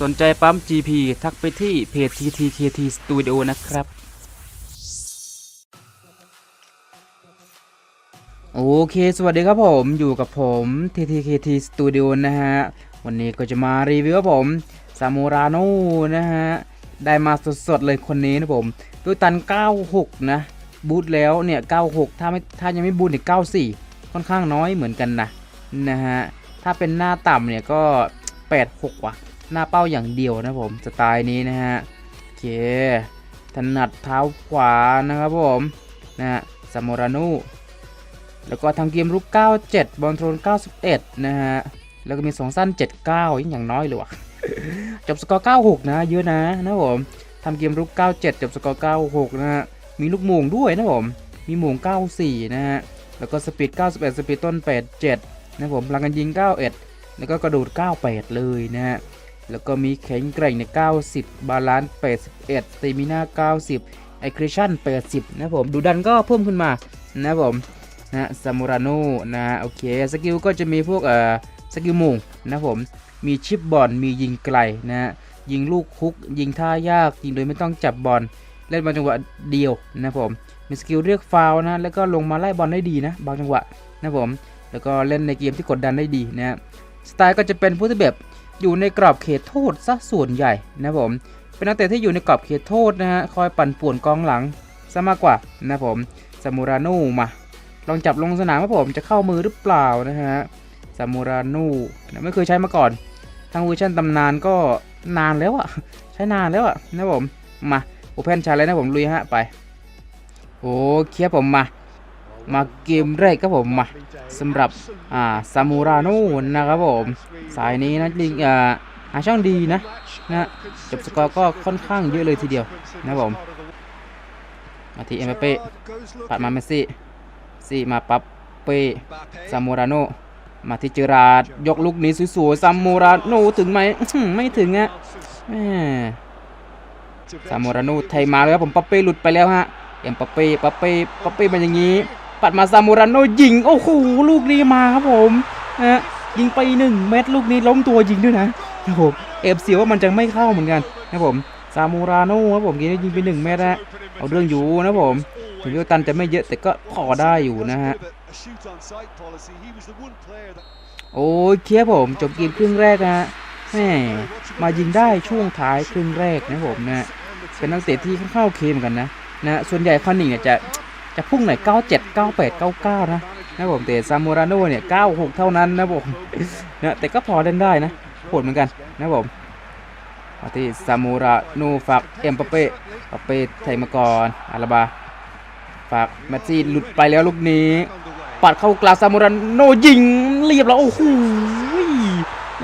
สนใจปั๊ม GP ทักไปที่เพจ TTKT Studio นะครับ โอเค สวัสดีครับผมอยู่กับผม TTKT Studio นะฮะ วันนี้ก็จะมารีวิวครับผมซามูราโนนะฮะ ได้มาสดๆเลยคนนี้นะผมตัวยตัน 96 นะ บูทแล้วเนี่ย 96 ถ้าไม่ถ้ายังไม่บูทเนี่ย94 ค่อนข้างน้อยเหมือนกันนะนะฮะ ถ้าเป็นหน้าต่ำเนี่ยก็ 86 ว่ะ หน้าเป้าอย่างเดียวนะผมสไตล์นี้นะฮะโอเคถนัดเท้าขวานะครับผมนะฮะซามูราโนแล้วก็ทำเกมรุก 97 บอลโทน91 นะฮะ แล้วก็มี2สั้น 79 ยิ่งอย่างน้อยเลยว่ะจบสกอร์ 96 นะ เยอะนะนะผมทำเกมรุก 97 จบสกอร์ 96 นะฮะ มีลูกโมงด้วยนะผม มีโมง94 นะฮะ แล้วก็สปีด 91 สปีดต้น 87 นะผมพลังกันยิง 91 แล้วก็กระโดด 98 เลยนะฮะ แล้วก็มีแข็งแกร่งใน 90 บาลานซ์81สเตมิน่า 90 ไอคริชั่น80 นะผมดูดันก็เพิ่มขึ้นมา นะผม นะซามูราโนนะ โอเค สกิลก็จะมีพวกเอ่อสกิลโมงนะผม มีชิปบอล มียิงไกลนะ ยิงลูกคุก ยิงท่ายาก ยิงโดยไม่ต้องจับบอล เล่นบอลจังหวะเดียวนะผม มีสกิลเรียกฟาวนะ แล้วก็ลงมาไล่บอลได้ดีนะ บางจังหวะนะผม แล้วก็เล่นในเกมที่กดดันได้ดีนะฮะสไตล์ก็จะเป็นผู้ที่แบบ อยู่ในกรอบเขตโทษซะส่วนใหญ่นะผม เป็นนักเตะที่อยู่ในกรอบเขตโทษนะฮะคอยปั่นป่วนกองหลังซะมากกว่านะผมซามูราโนมา ลองจับลงสนามว่าผมจะเข้ามือหรือเปล่านะฮะซามูรานูนะไม่เคยใช้มาก่อน ทางเวอร์ชันตำนานก็นานแล้วอะใช้นานแล้วอะนะผมมาโอเพนชาเลยนะผมลุยฮะไปโอเคครับผมมา มาเกมแรกครับผมมาสำหรับอ่าซามูรานูนะครับผมสายนี้นะลิงอ่าหาช่องดีนะนะจบสกอร์ก็ค่อนข้างเยอะเลยทีเดียวนะผมมาที่เอ็มบัปเป้ปัดมาเมสซี่ซี่มาปับเป้ซามูราโนมาที่เจอราดยกลูกนี้สวยๆซามูราโนถึงไหมไม่ถึงอะแม่ซามูราโนไทยมาแล้วครับผมปั๊บเป้หลุดไปแล้วฮะเอ็มปั๊บเป้ปั๊บเป้ปั๊บเป้มาอย่างนี้ ปัดมาซามูราโนยิง โอ้โหลูกนี้มาครับผมนะยิงไปหนึ่งเม็ดลูกนี้ล้มตัวยิงด้วยนะครับผมเอฟซีว่ามันจะไม่เข้าเหมือนกันนะครับผมซามูราโนครับผมยิงยิงไปหนึ่งเม็ดนะเอาเรื่องอยู่นะผมถึงโยตันจะไม่เยอะแต่ก็พอได้อยู่นะฮะโอ้ยเคครับผมจบเกมครึ่งแรกนะฮะแหมมายิงได้ช่วงท้ายครึ่งแรกนะผมนะเป็นนักเตะที่ค่อนข้าเคมกันนะนะส่วนใหญ่คอนนิงเนี่ยจะ จะพุ่งหน่อย97 98 99 นะนะผมแต่ซามูราโนเนี่ย 96 เท่านั้นนะผมนะแต่ก็พอเล่นได้นะโหดเหมือนกันนะผมมาที่ซามูราโนฝากเอ็มปาเป้ปาเป้ไทยมาก่อนอาราบาฝากแมตซี่หลุดไปแล้วลูกนี้ปัดเข้ากลางซามูราโนยิงเรียบแล้วโอ้โห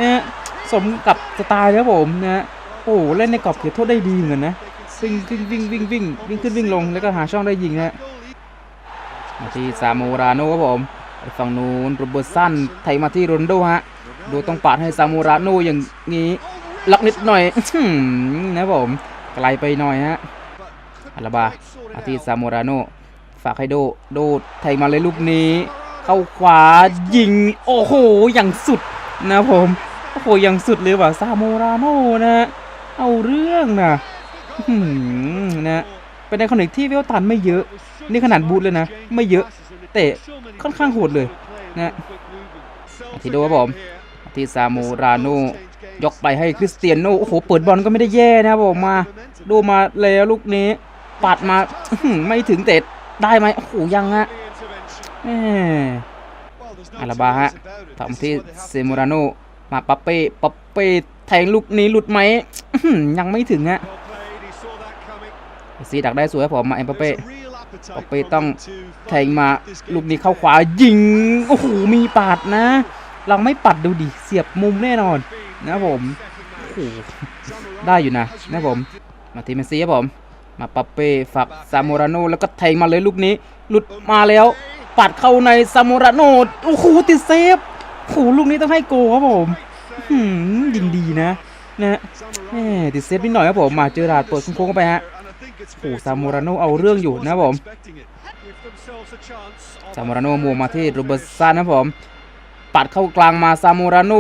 นะสมกับสไตล์ครับผมนะโอ้เล่นในกรอบเขตโทษได้ดีเหมือนนะวิ่งวิ่งวิ่งวิ่งวิ่งวิ่งขึ้นวิ่งลงแล้วก็หาช่องได้ยิงนะฮะ มาที่ซามูราโน่ครับผมฝั่งนู้นโรเบิร์ตสันไทยมาที่โรนโดฮะดูต้องปาดให้ซามูราโน่อย่างนี้ล็อกนิดหน่อยนะผมไกลไปหน่อยฮะอาราบามาที่ซามูราโน่ฝากให้โดโดไทยมาเลยลูกนี้ เข้าขวายิง โอ้โหอย่างสุดนะผมโอ้โหอย่างสุดเลยว่ะซาโมราโน่นะเอาเรื่องนะนะ เป็นในคอนเนกที่เวลตันไม่เยอะ นี่ขนาดบูทเลยนะ ไม่เยอะแต่ค่อนข้างโหดเลยนะทิโดครับผมทิซาโมราโนยกไปให้คริสเตียโนโอ้โห เปิดบอลก็ไม่ได้แย่นะครับผมมา ดูมาแล้วลูกนี้ปัดมาไม่ถึงเตะได้ไหมโอ้โห ยังฮะอาราบาฮะทำที่เซมูราโนมาปัปเป้ปัปเป้แทงลูกนี้หลุดไหมยังไม่ถึงฮะ ซีดักได้สวยครับผมมาเอ็มปัปเป้ปัปเป้ต้องแทงมาลูกนี้เข้าขวายิงโอ้โหมีปาดนะ เราไม่ปัดดูดิเสียบมุมแน่นอนนะผมโอ้โหได้อยู่นะนะผม มาทีเมสซี่ครับผม มาปัปเป้ฝักซามูราโนแล้วก็แทงมาเลยลูกนี้ หลุดมาแล้วปัดเข้าในซามูราโนโอ้โหติดเซฟโอ้โหลูกนี้ต้องให้โกครับผมหืมยิงดีนะนะแหมติดเซฟนิดหน่อยครับผมมาเจอราดเปิดโค้งๆเข้าไปฮะ โอ้ซามูราโนเอาเรื่องอยู่นะผมซามูราโนมวงมาที่โรเบิร์ตซันนะผมปัดเข้ากลางมาซามูราโน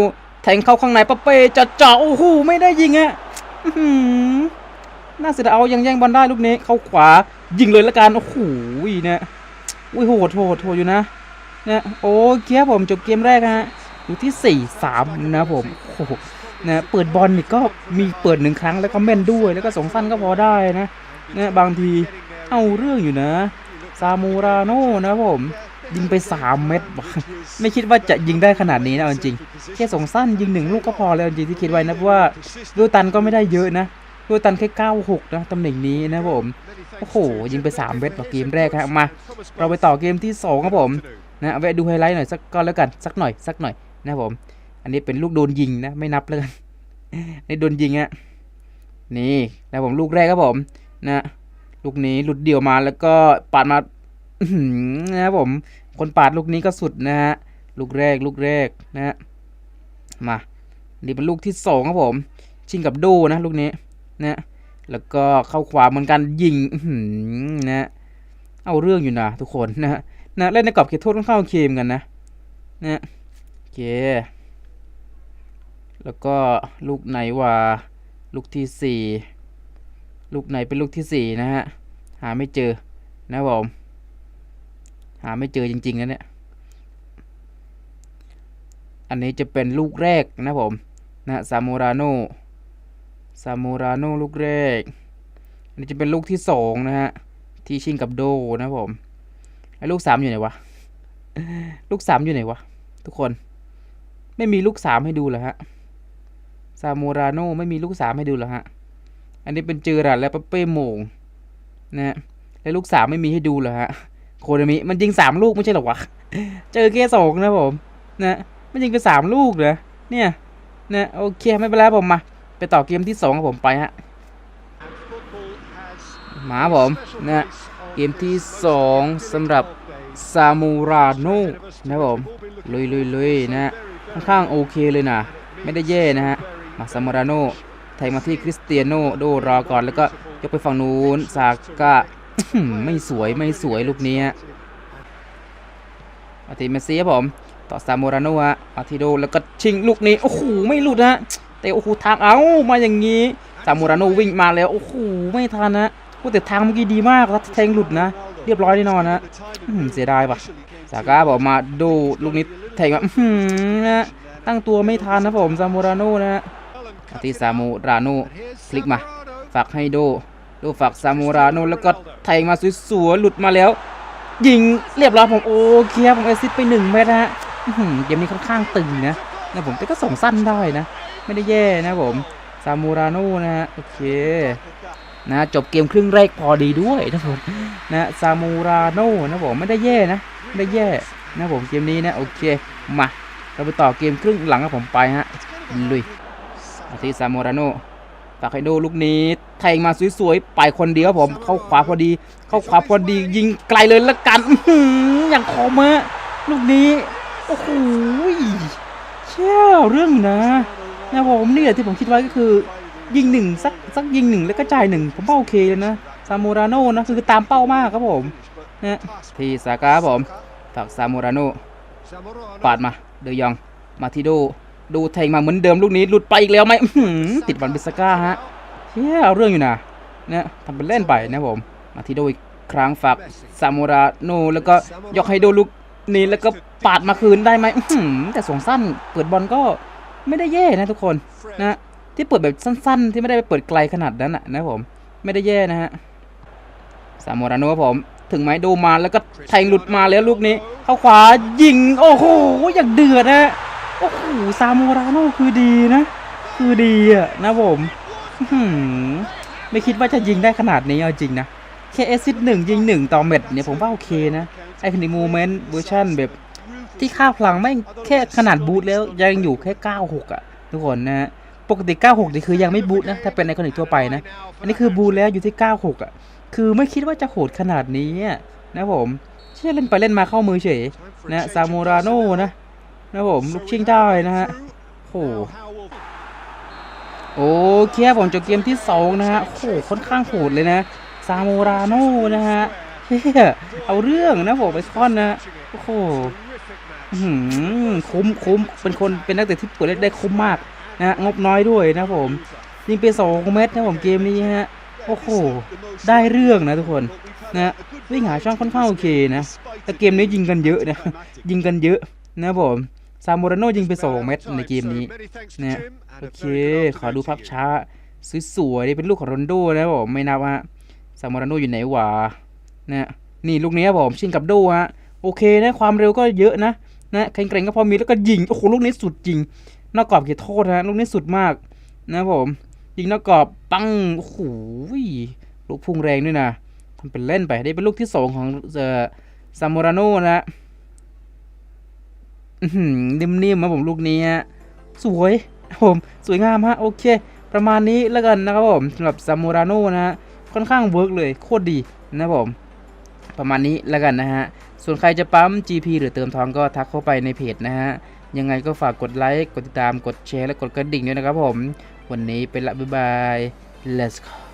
แทงเข้าข้างในปะเป้จะเจาะโอ้โหไม่ได้ยิงอะน่าเสียดายเอายังแย่งบอลได้ลูกนี้เข้าขวายิงเลยละกันโอ้โหเนี่ยอุ้ยโหดโหดโหดอยู่นะเนี่ยโอเคครับผมจบเกมแรกฮะอยู่ที่ 4 3 นะครับผมโอ้โหนะเปิดบอลนี่ก็มีเปิดหนึ่งครั้งแล้วก็แม่นด้วยแล้วก็สองสั้นก็พอได้นะ เนี่ยบางทีเอาเรื่องอยู่นะซามูราโน่นะผมยิงไป 3 เม็ดไม่คิดว่าจะยิงได้ขนาดนี้นะจริงแค่สองสั้นยิงหนึ่งลูกก็พอแล้วจริงที่คิดไว้นะว่าดูตันก็ไม่ได้เยอะนะดูตันแค่96นะตำแหน่งนี้นะผมโอ้โหยิงไป 3 เม็ดเกมแรกครับมา เราไปต่อเกมที่ 2 ครับผมนะเอาไปดูไฮไลท์หน่อยสักก็แล้วกันสักหน่อยสักหน่อยนะผม อันนี้เป็นลูกโดนยิงนะไม่นับแล้วกันนี่โดนยิงอะนี่นะผมลูกแรกครับผม นะลูกนี้หลุดเดี่ยวมาแล้วก็ปาดมานะครับผม คนปาดลูกนี้ก็สุดนะฮะลูกแรกลูกแรกนะฮะมานี่เป็นลูกที่สองครับผม ชิงกับโดนะลูกนี้นะแล้วก็เข้าขวาเหมือนกันยิงนะเอาเรื่องอยู่นะทุกคนนะนะเล่นในกรอบเขตโทษค่อนข้าเคมกันนะนะโอเคแล้วก็ลูกไหนว่าลูกที่สี่ ลูกไหนเป็นลูกที่สี่นะฮะ หาไม่เจอนะผม หาไม่เจอจริงๆนะเนี่ย อันนี้จะเป็นลูกแรกนะผม นะซามูราโนซามูราโนลูกแรก อันนี้จะเป็นลูกที่สองนะฮะ ที่ชิงกับโดนะผม ไอ้ลูกสามอยู่ไหนวะ ลูกสามอยู่ไหนวะ ทุกคน ไม่มีลูกสามให้ดูเหรอฮะ ซามูราโนไม่มีลูกสามให้ดูเหรอฮะ อันนี้เป็นเจอรัดและปเป้โมงนะฮะแล้วลูกสามไม่มีให้ดูเหรอฮะโคนามิมันยิงสามลูกไม่ใช่หรอวะเจอแค่สองนะผมนะมันยิงไปสามลูกเหรอเนี่ยนะโอเคไม่เป็นไรผมมาไปต่อเกมที่สองผมไปฮะมาผมนะเกมที่สองสำหรับซามูราโนนะผมลุยลุยลุยนะฮะค่อนข้างโอเคเลยนะ ไม่ได้แย่นะฮะมาซามูราโน แทงมาที่คริสเตียโนโดรอก่อนแล้วก็ยกไปฝั่งนู้นซาก้าไม่สวยไม่สวยลูกนี้ฮะมาทีเมซี่ครับผมต่อซามูราโนฮะมาทีโดแล้วก็ชิงลูกนี้โอ้โหไม่หลุดฮะแต่โอ้โหทางเอามาอย่างนี้ซามูราโนวิ่งมาแล้วโอ้โหไม่ทันนะโอ้แต่ทางเมื่อกี้ดีมากแล้วแทงหลุดนะ เรียบร้อยแน่นอนนะเสียดายว่ะซาก้าบอกมาดูลูกนี้แทงมาอื้อหือนะตั้งตัวไม่ทันนะผมซามูราโนนะฮะ ที่ซามูราโนพลิกมาฝากให้โดโดฝากซามูราโนแล้วก็แทงมาสวยๆหลุดมาแล้ว ยิงเรียบร้อยผมโอเคผมแอซิตไปหนึ่งเมตรฮะเกมนี้ค่อนข้างตึงนะนะผมแต่ก็ส่งสั้นได้นะ ไม่ได้แย่นะผมซามูราโนนะฮะโอเคนะจบเกมครึ่งแรกพอดีด้วยนะผมนะซามูราโนนะผมไม่ได้แย่นะไม่ได้แย่นะผมเกมนี้นะโอเคมาเราไปต่อเกมครึ่งหลังกับผมไปฮะลุย มาที่ซามูราโนฝากให้ดูลูกนี้แทงมาสวยๆ ไปคนเดียวผม เข้าขวาพอดี เข้าขวาพอดี ยิงไกลเลยละกันอื้อหืออย่างคมอะลูกนี้ โอ้โหเชี่ยวเรื่องนะนะผมนี่แหละที่ผมคิดไว้ก็คือ ยิงหนึ่งสักสักยิงหนึ่งแล้วก็จ่ายหนึ่งผมว่าโอเคเลยนะซามูราโน่นะคือตามเป้ามากครับผมนะที่สากาครับผมฝากซามูราโน่ปาดมาเดยองมาที่โด ดูแทงมาเหมือนเดิมลูกนี้หลุดไปอีกแล้วไหมติดบันบิสก้าฮะเฮียเอาเรื่องอยู่นะเนี่ยทำเป็นเล่นไปนะผม มาที่โดอีกครั้งฝากซามูราโนแล้วก็ยกให้โดลูกนี้แล้วก็ปาดมาคืนได้ไหมแต่สองสั้นเปิดบอลก็ไม่ได้แย่นะทุกคนนะที่เปิดแบบสั้น ๆ ที่ไม่ได้ไปเปิดไกลขนาดนั้นนะผมไม่ได้แย่นะฮะซามูราโนผม ถึงไหมดูมาแล้วก็แทงหลุดมาแล้วลูกนี้ เข้าขวายิงโอ้โหอย่างเดือดนะ โอ้โหซามูราโน่คือดีนะ คือดีอะนะผมหือไม่คิดว่าจะยิงได้ขนาดนี้เอาจริงนะแค่เอซิดหนึ่งยิงหนึ่งต่อเม็ดเนี่ยผมว่าโอเคนะ ไอคันดิโมเมนต์เวอร์ชันแบบที่ค่าพลังไม่แค่ขนาดบูทแล้วยังอยู่แค่ 96 อะ ทุกคนนะฮะปกติ 96 นี่คือยังไม่บูทนะ ถ้าเป็นในคอนิกทั่วไปนะ อันนี้คือบูทแล้วอยู่ที่ 96 อะ คือไม่คิดว่าจะโหดขนาดนี้นะผมเชื่อเล่นไปเล่นมาเข้ามือเฉยนะซามูราโน่นะ นะผมลูกชิงได้นะฮะโอ้โหโอเคครับผมจบเกมที่สองนะฮะโอ้โหค่อนข้างโหดเลยนะซามูราโนนะฮะเฮ้ยเอาเรื่องนะผมไปคอนนะโอ้โหอื้อหือคุ้มคุ้มเป็นคนเป็นนักเตะที่เปิดเล่นได้คุ้มมากนะฮะงบน้อยด้วยนะผมยิงไปสองเม็ดนะผมเกมนี้ฮะโอ้โหได้เรื่องนะทุกคนนะวิ่งหาช่องค่อนข้างโอเคนะแต่เกมนี้ยิงกันเยอะนะยิงกันเยอะนะผม ซามูราโนยิงไปสองเม็ดในเกมนี้เนี่ยโอเค ขอดูภาพช้าสวยๆนี่เป็นลูกของโรนโดนะผมไม่นับฮะซามูราโนอยู่ไหนวะเนี่ยนี่ลูกนี้บผมชิงกับโดฮะโอเคนะความเร็วก็เยอะนะนะแข็งๆก็พอมีแล้วก็ยิงโอ้โหลูกนี้สุดจริงนอกกรอบเขตโทษฮะลูกนี้สุดมากนะผมยิงนอกกรอบปังโอ้โหลูกพุ่งแรงด้วยนะทำเป็นเล่นไปได้เป็นลูกที่สองของเอ่อซามูราโนนะ นิ่มๆมาผมลูกนี้ฮะสวยผมสวยงามฮะโอเค ประมาณนี้แล้วกันนะครับผมสำหรับซามูราโนนะฮะค่อนข้างเวิร์กเลยโคตรดีนะผม ประมาณนี้แล้วกันนะฮะ ส่วนใครจะปั๊ม GP หรือเติมทองก็ทักเข้าไปในเพจนะฮะ ยังไงก็ฝากกดไลค์ กดติดตามกดแชร์และกดกระดิ่งด้วยนะครับผม วันนี้ไปละบ๊ายบาย let's go